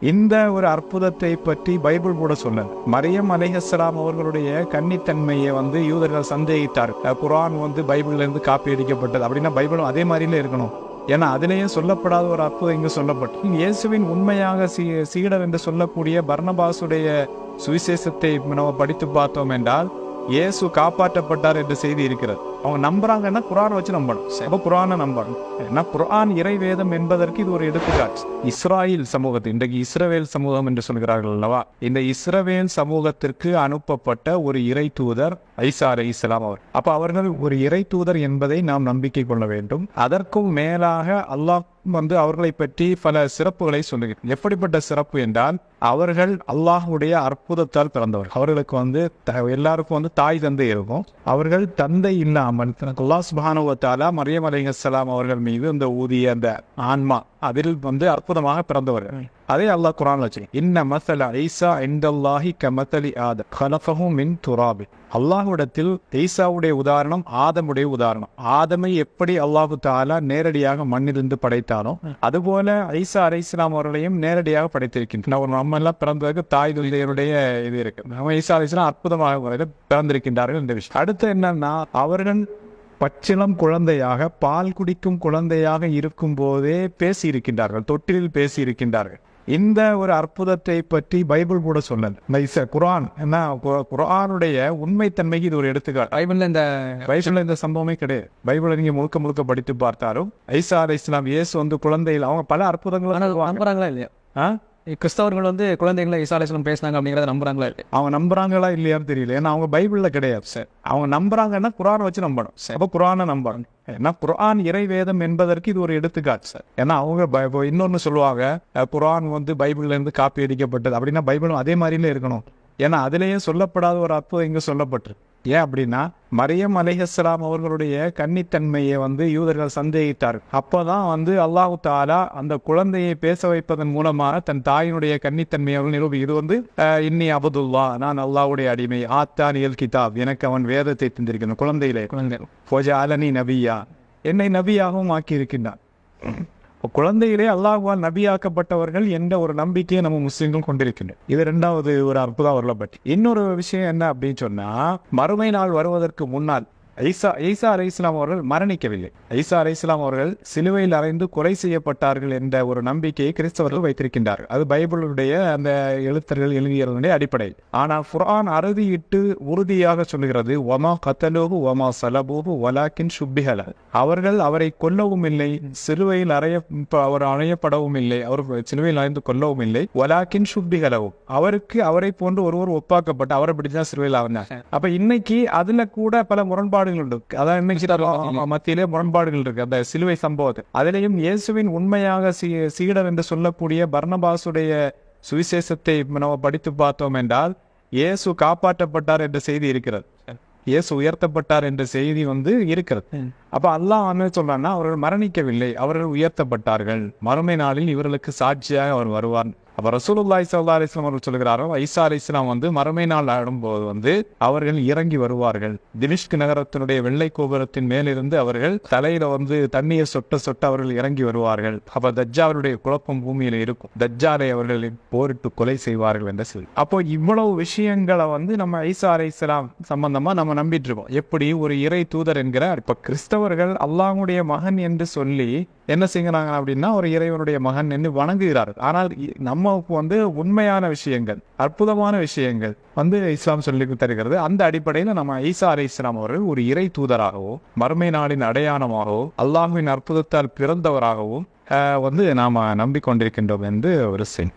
இந்த ஒரு அற்புதத்தை பற்றி பைபிள் கூட சொல்லல. மரியம் அலைஹஸ்லாம் அவர்களுடைய கன்னித்தன்மையை வந்து யூதர்கள் சந்தேகித்தார். குரான் வந்து பைபிள்ல இருந்து காப்பி அடிக்கப்பட்டது. அப்படின்னா பைபிளும் அதே மாதிரில இருக்கணும். ஏன்னா அதிலேயே சொல்லப்படாத ஒரு அற்புதம் இங்கு சொல்லப்பட்டு. இயேசுவின் உண்மையாக சீ சீடர் என்று சொல்லக்கூடிய பர்ணபாசுடைய சுவிசேஷத்தை நம்ம படித்து பார்த்தோம் என்றால் இயேசு காப்பாற்றப்பட்டார் என்ற செய்தி இருக்கிறது. அவங்க நம்புறாங்கன்னா குரானை வச்சு நம்பணும். அப்ப குரானை நம்பணும். ஏன்னா குர்ஆன் இறைவேதம் என்பதற்கு இது ஒரு எடுத்துக்காட்டு. இஸ்ராயல் சமூகத்தை இன்றைக்கு இஸ்ரவேல் சமூகம் என்று சொல்கிறார்கள் அல்லவா? இந்த இஸ்ரவேல் சமூகத்திற்கு அனுப்பப்பட்ட ஒரு இறை தூதர் ஐசா அலை இஸ்லாம் அவர். அப்ப அவர்கள் ஒரு இறை தூதர் என்பதை நாம் நம்பிக்கை கொள்ள வேண்டும். அதற்கும் மேலாக அல்லாஹ் வந்து அவர்களை பற்றி பல சிறப்புகளை சொல்லுகிறார். எப்படிப்பட்ட சிறப்பு என்றால் அவர்கள் அல்லாஹ்வுடைய அற்புதத்தால் பிறந்தவர் அவர்களுக்கு வந்து எல்லாருக்கும் வந்து தாய் தந்தை இருக்கும். அவர்கள் தந்தை இல்லாமல் அல்லாஹ் சுபானுவத்தாலா மரியம் சலாம் அவர்கள் மீது இந்த ஊதிய அந்த ஆன்மா அதில் வந்து அற்புதமாக பிறந்தவர் அதே அல்லாஹ் குரான் வச்சு இன்ன மசல ஐசா இண்டல்லாஹி கமத்தலி ஆத கலஃபஹும் மின் துராபி அல்லாஹுடத்தில் ஈசாவுடைய உதாரணம் ஆதமுடைய உதாரணம் ஆதமை எப்படி அல்லாஹு தாலா நேரடியாக மண்ணிலிருந்து படைத்தானோ அதுபோல ஐசா அலை இஸ்லாம் அவர்களையும் நேரடியாக படைத்திருக்கின்றனர் ஒரு நம்ம எல்லாம் பிறந்ததுக்கு தாய் தந்தையருடைய இது இருக்கு நம்ம ஈசா அலை இஸ்லாம் அற்புதமாக முறையில் பிறந்திருக்கின்றார்கள் இந்த விஷயம் அடுத்து என்னன்னா அவர்கள் பச்சிளம் குழந்தையாக பால் குடிக்கும் குழந்தையாக இருக்கும் போதே பேசி இருக்கின்றார்கள் தொட்டிலில் பேசி இருக்கின்றார்கள் இந்த ஒரு அற்புதத்தை பற்றி பைபிள் கூட சொல்லல. குரான் என்ன குரானுடைய உண்மைத்தன்மைக்கு இது ஒரு எடுத்துக்காட்டு. பைபிள்ல இந்த பைபிள்ல இந்த சம்பவமே கிடையாது. பைபிளை நீங்க முழுக்க முழுக்க படித்து பார்த்தாலும் ஐசா அலை இஸ்லாம் இயேசு வந்து குழந்தையில் அவங்க பல அற்புதங்களை இல்லையா? கிறிஸ்தவர்கள் வந்து குழந்தைகளை இசாலேசனம் பேசினாங்க அப்படிங்கறத நம்புறாங்களா? இல்லையா அவங்க நம்புறாங்களா இல்லையான்னு தெரியல. ஏன்னா அவங்க பைபிள்ல கிடையாது. சார். அவங்க நம்புறாங்கன்னா குரானை வச்சு நம்பணும். அப்ப குரானை நம்பணும். ஏன்னா குர்ஆன் இறைவேதம் என்பதற்கு இது ஒரு எடுத்துக்காட்டு சார். ஏன்னா அவங்க இன்னொன்னு சொல்லுவாங்க அஹ், குர்ஆன் வந்து பைபிள்ல இருந்து காப்பி அடிக்கப்பட்டது. அப்படின்னா பைபிளும் அதே மாதிரில இருக்கணும். ஏன்னா அதிலேயே சொல்லப்படாத ஒரு அற்புதம் இங்க சொல்லப்பட்டிருக்கு. ஏன் அப்படின்னா மரியம் அலைஹஸ்ஸலாம் அவர்களுடைய கன்னித்தன்மையை வந்து யூதர்கள் சந்தேகித்தார்கள். அப்பதான் வந்து அல்லாஹு தாலா அந்த குழந்தையை பேச வைப்பதன் மூலமாக தன் தாயினுடைய கன்னித்தன்மையை நிரூபி இது வந்து இன்னி அபதுல்லா நான் அல்லாஹ்வுடைய அடிமை ஆத்தான் இயல் கிதாப் எனக்கு அவன் வேதத்தை தந்திருக்கிறான் குழந்தையிலே குழந்தை ஃபோஜா அலனி நபியா என்னை நபியாகவும் ஆக்கி இருக்கின்றான் இப்போ குழந்தையிலே அல்லாஹ்வால் நபியாக்கப்பட்டவர்கள் என்ற ஒரு நம்பிக்கையை நம்ம முஸ்லீம்கள் கொண்டிருக்கின்றோம் இது ரெண்டாவது ஒரு அற்புதம் அவர்களை பற்றி. இன்னொரு விஷயம் என்ன அப்படின்னு சொன்னா மறுமை நாள் வருவதற்கு முன்னால் ஐசா ஐசா அலை இஸ்லாம் அவர்கள் மரணிக்கவில்லை. ஐசா அலை இஸ்லாம் அவர்கள் சிலுவையில் அறைந்து கொலை செய்யப்பட்டார்கள் என்ற ஒரு நம்பிக்கையை கிறிஸ்தவர்கள் வைத்திருக்கின்றார்கள். அது பைபிளுடைய அந்த எழுத்தர்கள் எழுதியதனுடைய அடிப்படை ஆனால் ஃபுரான் அறுதியிட்டு உறுதியாக சொல்கிறது ஒமா கத்தலோகு ஒமா சலபோகு வலாக்கின் சுப்பிகல அவர்கள் அவரை கொல்லவும் இல்லை சிலுவையில் அறைய அவர் அணையப்படவும் இல்லை அவர் சிலுவையில் அறைந்து கொல்லவும் இல்லை வலாக்கின் சுப்பிகலவும் அவருக்கு அவரை போன்று ஒருவர் ஒப்பாக்கப்பட்டு அவரை பிடிச்சா சிலுவையில் ஆனார் அப்ப இன்னைக்கு அதுல கூட பல முரண்பாடு முரண்பாடுகள் உண்டு அதான் ஆமா, மத்தியிலே முரண்பாடுகள் இருக்கு. அந்த சிலுவை சம்பவத்தை. அதிலேயும் இயேசுவின் உண்மையாக சீடர் என்று சொல்லக்கூடிய பர்னபாசுடைய சுவிசேஷத்தை நம்ம படித்து பார்த்தோம் என்றால் இயேசு காப்பாற்றப்பட்டார் என்ற செய்தி இருக்கிறது. இயேசு உயர்த்தப்பட்டார் என்ற செய்தி வந்து இருக்கிறது. அப்ப அல்லாஹ் என்ன சொல்றான்னா அவர்கள் மரணிக்கவில்லை. அவர்கள் உயர்த்தப்பட்டார்கள். மறுமை நாளில் இவர்களுக்கு சாட்சியாக அவர் வருவார். அப்ப ரசூலுல்லாஹி ஸல்லல்லாஹு அலிஸ்லாம் அவர்கள் சொல்கிறாரோ ஐசா அலைஹிஸ்ஸலாம் வந்து மறுமை நாள் ஆடும்போது வந்து அவர்கள் இறங்கி வருவார்கள். திமிஷ்க் நகரத்தினுடைய வெள்ளை கோபுரத்தின் மேலிருந்து அவர்கள் தலையில வந்து தண்ணீர் சொட்ட சொட்ட அவர்கள் இறங்கி வருவார்கள். அப்ப தஜ்ஜாலுடைய குழப்பம் பூமியில இருக்கும். தஜ்ஜாலை அவர்கள் போரிட்டு கொலை செய்வார்கள் என்ற சொல்லி. அப்போ இவ்வளவு விஷயங்களை வந்து நம்ம ஐசா அலைஹிஸ்ஸலாம் சம்பந்தமா நம்ம நம்பிட்டு இருக்கோம். எப்படி ஒரு இறை தூதர் என்கிற இப்ப கிறிஸ்தவர்கள் அல்லாஹுடைய மகன் என்று சொல்லி என்ன செய்கிறாங்க அப்படின்னா ஒரு இறைவனுடைய மகன் என்று வணங்குகிறார்கள். ஆனால் நம்ம நமக்கு வந்து உண்மையான விஷயங்கள் அற்புதமான விஷயங்கள் வந்து இஸ்லாம் சொல்லி தருகிறது அந்த அடிப்படையில் நம்ம ஈசா அலி இஸ்லாம் அவர்கள் ஒரு இறை தூதராகவோ மறுமை நாளின் அடையாளமாகவோ அல்லாஹுவின் அற்புதத்தால் பிறந்தவராகவும் வந்து நாம நம்பிக்கொண்டிருக்கின்றோம் என்று ஒரு செய்தி